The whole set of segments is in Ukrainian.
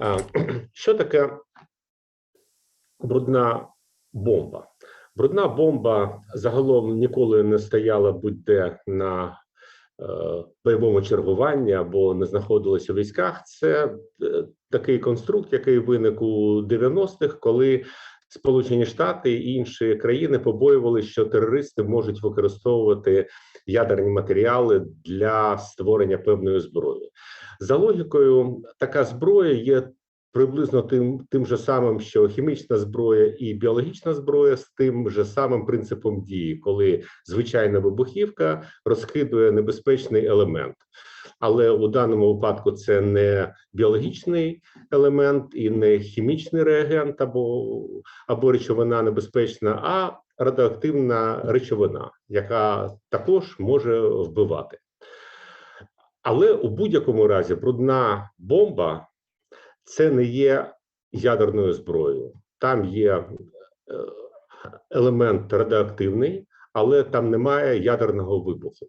Що таке брудна бомба? Брудна бомба загалом ніколи не стояла будь-де на е, бойовому чергуванні або не знаходилася у військах. Це е, такий конструкт, який виник у 90-х, коли Сполучені Штати і інші країни побоювали, що терористи можуть використовувати ядерні матеріали для створення певної зброї. За логікою, така зброя є приблизно тим, тим же самим, що хімічна зброя і біологічна зброя з тим же самим принципом дії, коли звичайна вибухівка розкидує небезпечний елемент. Але у даному випадку це не біологічний елемент і не хімічний реагент або, або речовина небезпечна, а радіоактивна речовина, яка також може вбивати. Але у будь-якому разі брудна бомба це не є ядерною зброєю. Там є е, елемент радіоактивний, але там немає ядерного вибуху.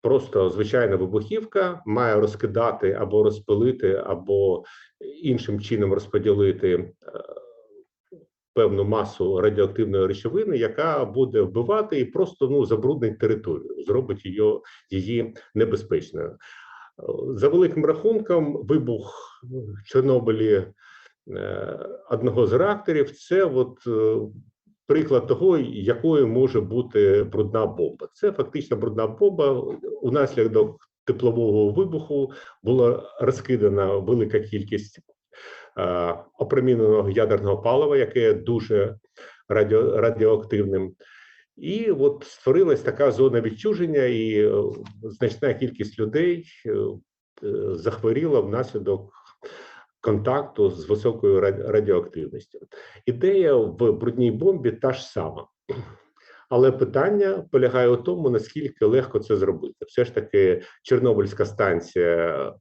Е, Просто звичайна вибухівка має розкидати або розпилити, або іншим чином розподілити е, певну масу радіоактивної речовини, яка буде вбивати і просто ну забруднить територію, зробить її, її небезпечною. За великим рахунком, вибух Чорнобилі е, одного з реакторів це от е, приклад того, якою може бути брудна бомба. Це фактично брудна бомба. Унаслідок теплового вибуху була розкидана велика кількість е, опроміненого ядерного палива, яке дуже радіо, радіоактивним. І от створилась така зона відчуження, і е, значна кількість людей е, е, захворіла внаслідок контакту з високою раді- радіоактивністю. Ідея в брудній бомбі та ж сама. Але питання полягає у тому, наскільки легко це зробити. Все ж таки, Чорнобильська станція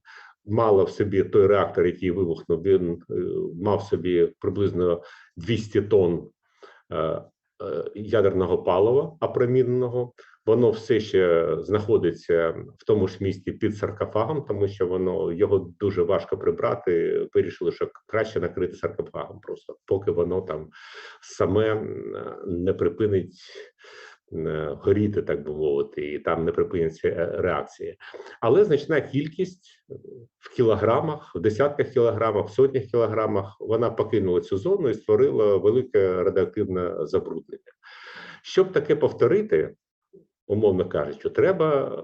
мала в собі той реактор, який вибухнув, він е, мав собі приблизно 200 тонн е, е, ядерного палива опроміненого. Воно все ще знаходиться в тому ж місті під саркофагом, тому що воно його дуже важко прибрати. Вирішили, що краще накрити саркофагом, просто поки воно там саме не припинить горіти, так би мовити, і там не припиняться е, реакції. Але значна кількість в кілограмах, в десятках кілограмах, в сотнях кілограмах вона покинула цю зону і створила велике радіоактивне забруднення. Щоб таке повторити, умовно кажучи, треба,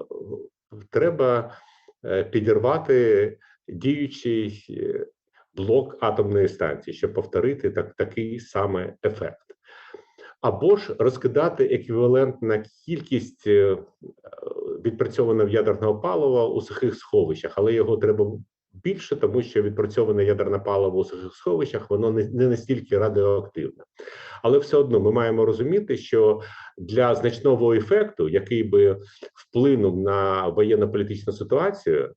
треба е, підірвати діючий е, блок атомної станції, щоб повторити так, такий саме ефект. Або ж розкидати еквівалентна кількість е, відпрацьованого ядерного палива у сухих сховищах, але його треба більше, тому що відпрацьоване ядерне паливо у сховищах воно не, не настільки радіоактивне. Але все одно ми маємо розуміти, що для значного ефекту, який би вплинув на воєнно-політичну ситуацію,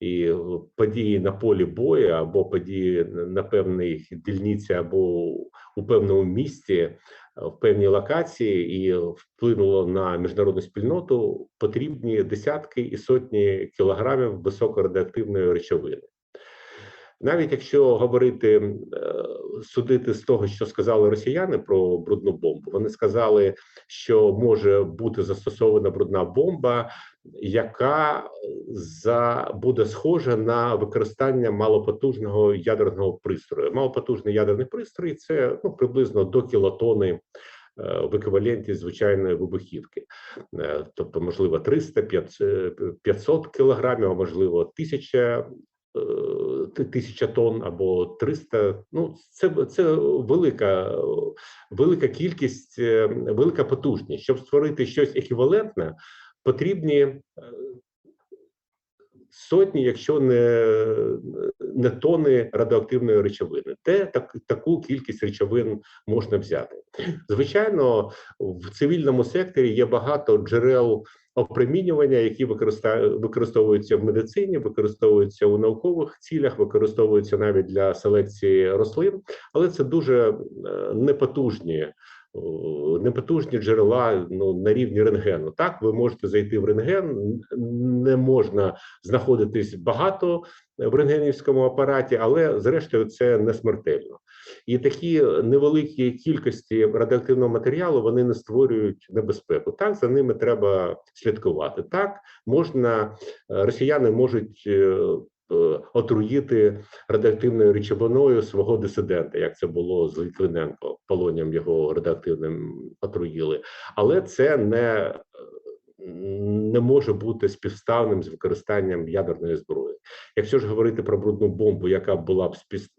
і події на полі бою або події на певній дільниці, або у певному місці, е, в певній локації, і вплинуло на міжнародну спільноту, потрібні десятки і сотні кілограмів високорадіоактивної речовини. Навіть якщо говорити е, судити з того, що сказали росіяни про брудну бомбу, вони сказали, що може бути застосована брудна бомба, яка за буде схожа на використання малопотужного ядерного пристрою. Малопотужний ядерний пристрій це ну приблизно до кілотони е, в еквіваленті звичайної вибухівки, Е, тобто, можливо, 300 500 кілограмів, а можливо, 1000 е, тисяча тонн або 300, Ну це це велика, велика кількість, е, велика потужність. Щоб створити щось еквівалентне, потрібні е, сотні, якщо не, не тони радіоактивної речовини. Де так, таку кількість речовин можна взяти? Звичайно, в цивільному секторі є багато джерел опромінювання, які використовуються в медицині, використовуються у наукових цілях, використовуються навіть для селекції рослин, але це дуже е, непотужні непотужні джерела ну, на рівні рентгену. Так, ви можете зайти в рентген, не можна знаходитись багато в рентгенівському апараті, але зрештою це не смертельно. І такі невеликі кількості радіоактивного матеріалу вони не створюють небезпеку. Так, за ними треба слідкувати. Так, можна е, росіяни можуть. Е, Отруїти радіоактивною речовиною свого дисидента, як це було з Литвиненко, полонієм його радіоактивним отруїли, але це не, е, не може бути співставним з використанням ядерної зброї. Якщо ж говорити про брудну бомбу, яка була б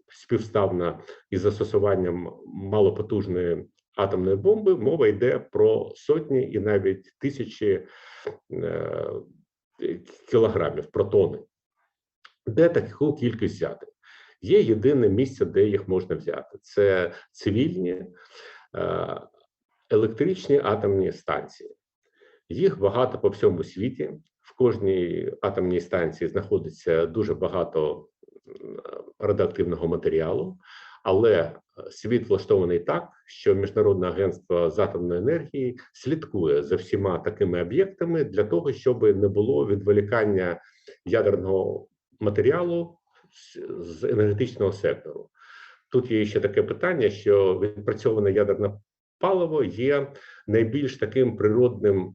співставна із застосуванням малопотужної атомної бомби, мова йде про сотні і навіть тисячі е, кілограмів, про тони. Де таку кількість взяти? Є єдине місце, де їх можна взяти. Це цивільні е, електричні атомні станції. Їх багато по всьому світі. В кожній атомній станції знаходиться дуже багато радіоактивного матеріалу, але е, світ влаштований так, що Міжнародне агентство з атомної енергії слідкує за всіма такими об'єктами для того, щоб не було відволікання ядерного матеріалу з- енергетичного сектору. Тут є ще таке питання, що відпрацьоване ядерне паливо є найбільш таким природним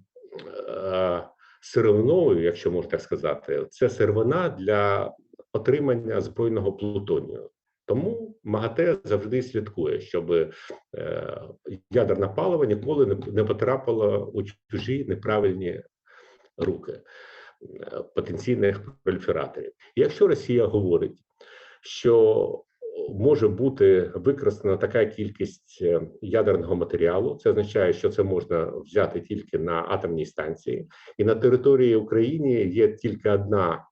е, сировиною, якщо можна так сказати, це сировина для отримання збройного плутонію. Тому МАГАТЕ завжди слідкує, щоб е, ядерне паливо ніколи не, не потрапило у чужі неправильні руки потенційних проліфераторів. Якщо Росія говорить, що може бути використана така кількість е, ядерного матеріалу, це означає, що це можна взяти тільки на атомній станції, і на території України є тільки одна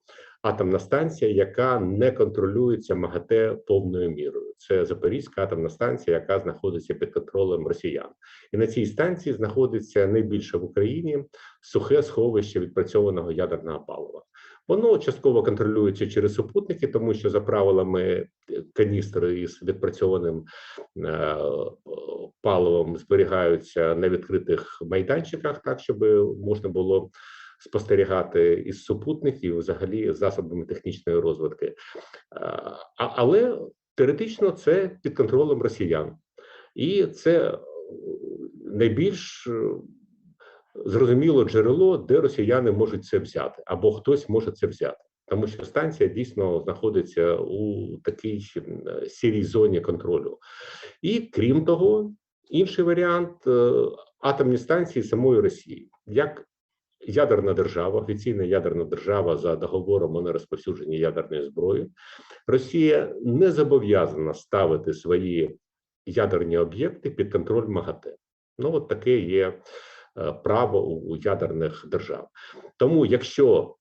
атомна станція, яка не контролюється МАГАТЕ повною мірою. Це Запорізька атомна станція, яка знаходиться під контролем росіян. І на цій станції знаходиться найбільше в Україні сухе сховище відпрацьованого ядерного палива. Воно частково контролюється через супутники, тому що за правилами каністри із відпрацьованим е, паливом зберігаються на відкритих майданчиках, так щоб можна було спостерігати із супутників, взагалі засобами технічної розвитки. Але теоретично це під контролем росіян, і це е, найбільш е, зрозуміло джерело, де росіяни можуть це взяти, або хтось може це взяти. Тому що станція дійсно знаходиться у такій сірій зоні контролю. І крім того, інший варіант е, атомні станції самої Росії, як ядерна держава, офіційна ядерна держава за договором о нерозповсюдженні ядерної зброї, Росія не зобов'язана ставити свої ядерні об'єкти під контроль МАГАТЕ. Ну, от таке є е, право у ядерних держав. Тому, якщо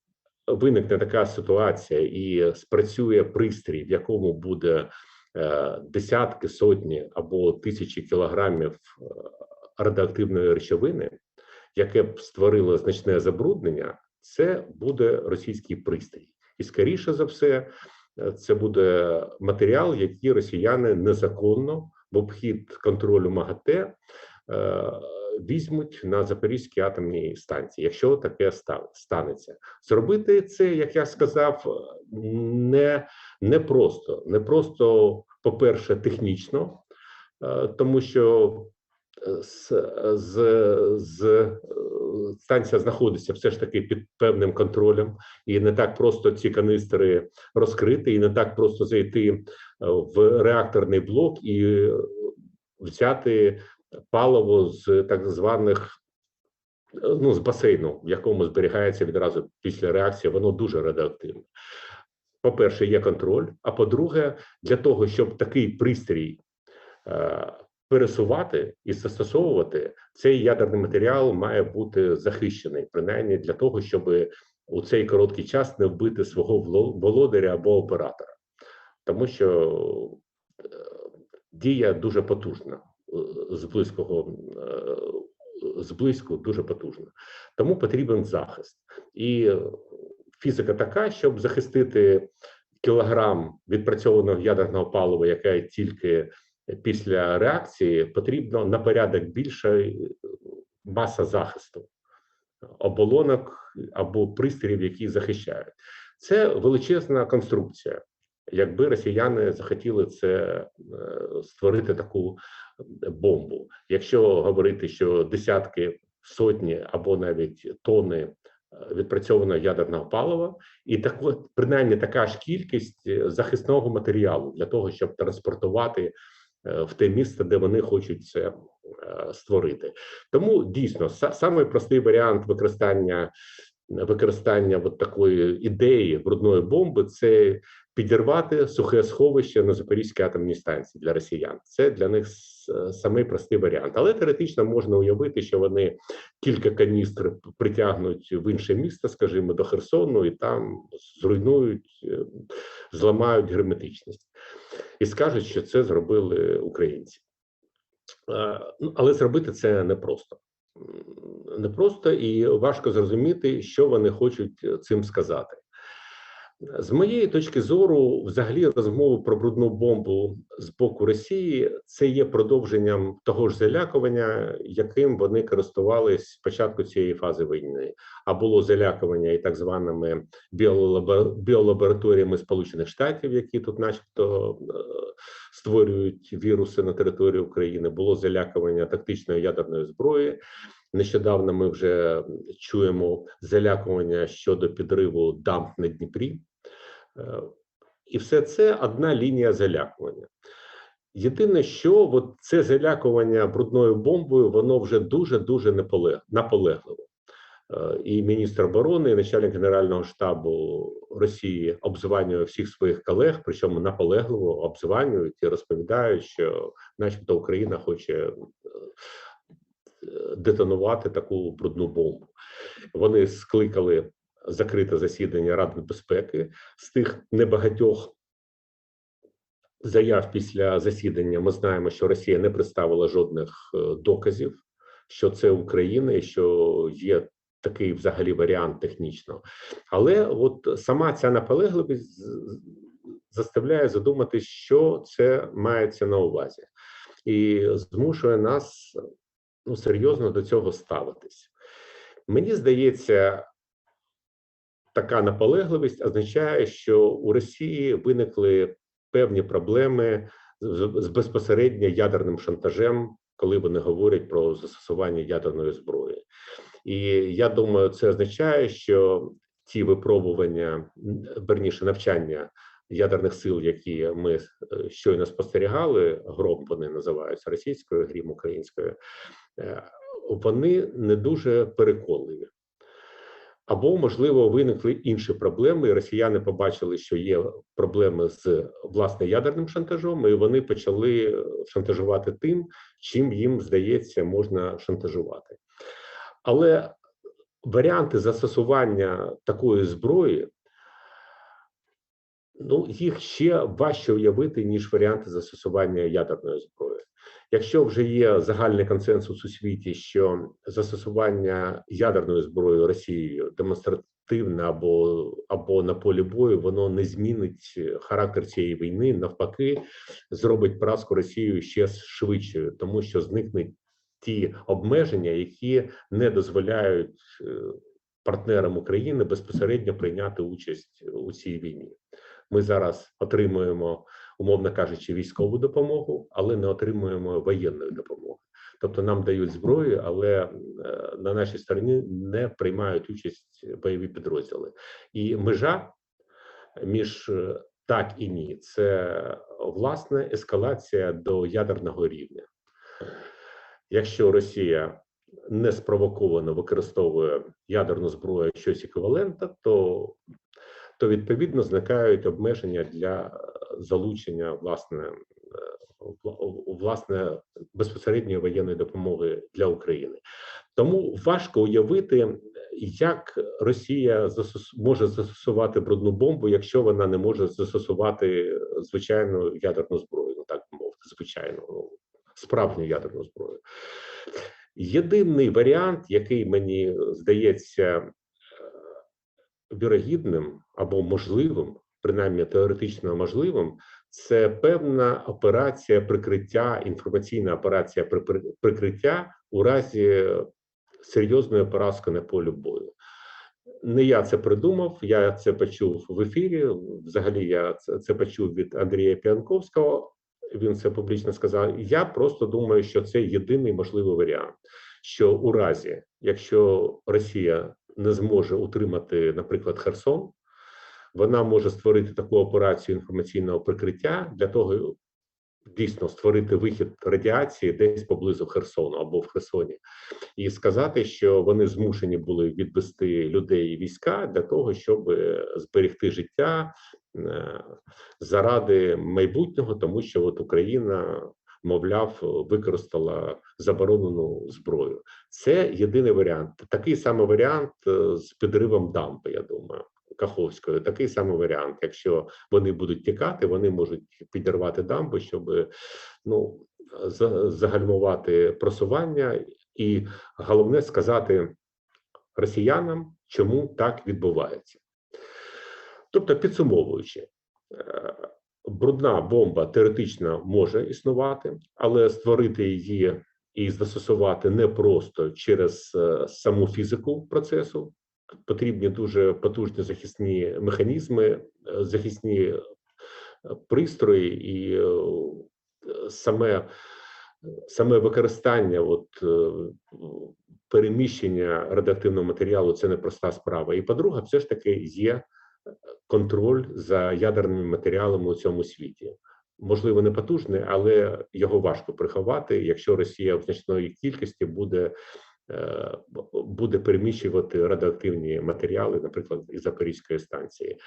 виникне така ситуація і спрацює пристрій, в якому буде е, десятки, сотні або тисячі кілограмів е, радіоактивної речовини, яке б створило значне забруднення, це буде російський пристрій, і скоріше за все, е, це буде матеріал, який росіяни незаконно в обхід контролю МАГАТЕ е, візьмуть на Запорізькій атомній станції, якщо таке станеться. Зробити це, як я сказав, не, не просто, не просто, по-перше, технічно, е, тому що з, з, е, станція знаходиться все ж таки під певним контролем, і не так просто ці каністри розкрити, і не так просто зайти е, в реакторний блок і взяти паливо з так званих е, ну, з басейну, в якому зберігається відразу після реакції, воно дуже радіоактивне. По-перше, є контроль. А по-друге, для того, щоб такий пристрій пересувати і застосовувати, цей ядерний матеріал має бути захищений, принаймні для того, щоб у цей короткий час не вбити свого володаря або оператора, тому що е, дія дуже потужна е, з близького е, зблизьку дуже потужна. Тому потрібен захист. І фізика така, щоб захистити кілограм відпрацьованого ядерного палива, яке тільки після реакції потрібно на порядок більша маса захисту оболонок або пристроїв, які захищають. Це величезна конструкція. Якби росіяни захотіли це е, створити таку бомбу, якщо говорити, що десятки, сотні або навіть тони е, відпрацьованого ядерного палива, і так принаймні така ж кількість е, захисного матеріалу для того, щоб транспортувати в те місце, де вони хочуть це створити. Тому дійсно самий простий варіант використання використання от такої ідеї брудної бомби це підірвати сухе сховище на Запорізькій атомній станції для росіян. Це для них самий простий варіант. Але теоретично можна уявити, що вони кілька каністр притягнуть в інше місто, скажімо, до Херсону, і там зруйнують, е, зламають герметичність і скажуть, що це зробили українці. Ну, але зробити це непросто непросто і важко зрозуміти, що вони хочуть е, цим сказати. З моєї точки зору, взагалі, розмови про брудну бомбу з боку Росії це є продовженням того ж залякування, яким вони користувалися спочатку цієї фази війни. А було залякування і так званими біолабораторіями Сполучених Штатів, які тут, начебто, е, створюють віруси на території України. Було залякування тактичної ядерної зброї. Нещодавно ми вже чуємо залякування щодо підриву дамб на Дніпрі. Е, і все це одна лінія залякування. Єдине, що от це залякування брудною бомбою, воно вже дуже дуже наполегливо. Е, і міністр оборони, і начальник генерального штабу Росії обзванює всіх своїх колег, причому наполегливо обзванюють і розповідають, що, начебто, Україна хоче е, детонувати таку брудну бомбу. Вони скликали закрите засідання Ради безпеки з тих небагатьох заяв після засідання. Ми знаємо, що Росія не представила жодних е, доказів, що це Україна і що є. Такий взагалі варіант технічно, але от сама ця наполегливість заставляє задумати, що це мається на увазі, і змушує нас ну серйозно до цього ставитись. Мені здається, така наполегливість означає, що у Росії виникли певні проблеми з безпосередньо ядерним шантажем, коли вони говорять про застосування ядерної зброї. І я думаю, це означає, що ті випробування, верніше навчання ядерних сил, які ми е, щойно спостерігали, гром вони називаються російською, грім українською, е, вони не дуже переконливі. Або, можливо, виникли інші проблеми, росіяни побачили, що є проблеми з власне ядерним шантажом, і вони почали е, шантажувати тим, чим їм здається, можна шантажувати. Але варіанти застосування такої зброї ну їх ще важче уявити ніж варіанти застосування ядерної зброї. Якщо вже є загальний консенсус у світі, що застосування ядерної зброї Росією демонстративне або або на полі бою, воно не змінить характер цієї війни, навпаки, зробить поразку Росією ще швидшою, тому що зникнуть ті обмеження, які не дозволяють е, партнерам України безпосередньо прийняти участь у цій війні. Ми зараз отримуємо, умовно кажучи, військову допомогу, але не отримуємо воєнної допомоги. Тобто нам дають зброю, але е, на нашій стороні не приймають участь бойові підрозділи. І межа між е, так і ні, це власне ескалація до ядерного рівня. Якщо Росія не спровоковано використовує ядерну зброю щось еквівалента, то то відповідно зникають обмеження для е, залучення власне е, власне безпосередньої воєнної допомоги для України. Тому важко уявити, як Росія може застосувати брудну бомбу, якщо вона не може застосувати звичайну ядерну зброю, ну так мовити, звичайну ну, справжню ядерну зброю. Єдиний варіант, який мені здається вірогідним або можливим принаймні теоретично можливим, це певна операція прикриття, інформаційна операція прикриття у разі серйозної поразки на полі бою. Не я це придумав, я це почув в ефірі. Взагалі, я це, почув від Андрія Піанковського. Він це публічно сказав. Я просто думаю, що це єдиний можливий варіант. Що у разі, якщо Росія не зможе утримати, наприклад, Херсон, вона може створити таку операцію інформаційного прикриття для того, дійсно створити вихід радіації десь поблизу Херсону або в Херсоні, і сказати, що вони змушені були відвести людей і війська для того, щоб е, зберегти життя е, заради майбутнього, тому що от Україна. Мовляв, використала заборонену зброю. Це єдиний варіант. Такий самий варіант е, з підривом дамби. Я думаю, Каховської. Такий самий варіант. Якщо вони будуть тікати, вони можуть підірвати дамбу, щоб ну загальмувати просування, і головне сказати росіянам, чому так відбувається. Тобто, підсумовуючи, е, брудна бомба теоретично може існувати, але створити її і застосувати не просто через е, саму фізику процесу. Потрібні дуже потужні захисні механізми, е, захисні е, пристрої і саме, саме використання, от переміщення радіоактивного матеріалу це непроста справа. І по-друге, все ж таки є контроль за ядерними матеріалами у цьому світі. Можливо, не потужний, але його важко приховати, якщо Росія в значної кількості буде, е, буде переміщувати радіоактивні матеріали, наприклад, із Запорізької станції. Е,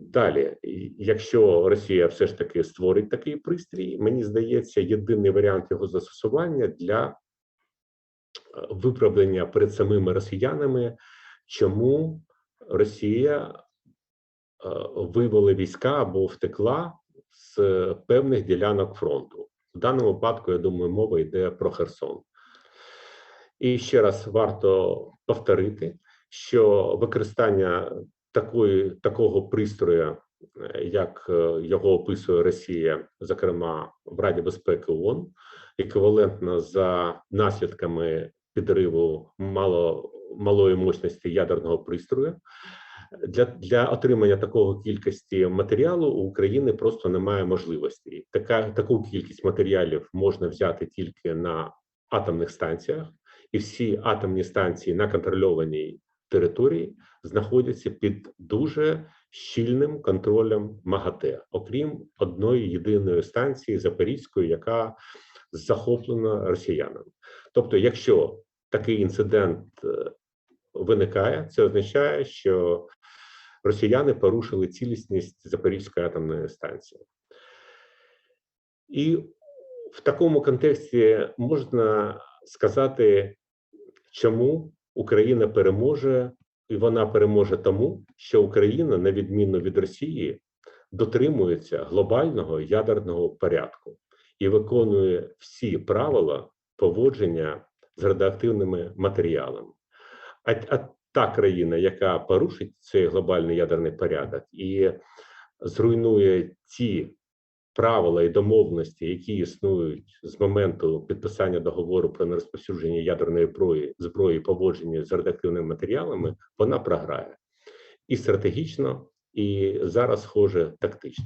Далі, якщо Росія все ж таки створить такий пристрій, мені здається, єдиний варіант його застосування для е, виправдання перед самими росіянами, чому Росія е, вивела війська або втекла з певних ділянок фронту. В даному випадку, я думаю, мова йде про Херсон. І ще раз варто повторити, що використання такої, такого пристрою, як е, його описує Росія, зокрема в Раді безпеки ООН, еквівалентно за наслідками підриву мало, малої мощності ядерного пристрою. Для, для отримання такого кількості матеріалу у України просто немає можливості. Така таку кількість матеріалів можна взяти тільки на атомних станціях, і всі атомні станції на контрольованій території знаходяться під дуже щільним контролем МАГАТЕ, окрім одної єдиної станції Запорізької, яка захоплена росіянами. Тобто, якщо такий інцидент е, виникає, це означає, що росіяни порушили цілісність Запорізької атомної станції. І в такому контексті можна сказати, чому Україна переможе, і вона переможе тому, що Україна, на відміну від Росії, дотримується глобального ядерного порядку і виконує всі правила поводження з радіоактивними матеріалами. А, а та країна, яка порушить цей глобальний ядерний порядок і зруйнує ті правила і домовленості, які існують з моменту підписання договору про нерозповсюдження ядерної зброї, зброї поводження з радіоактивними матеріалами, вона програє і стратегічно, і зараз, схоже, тактично.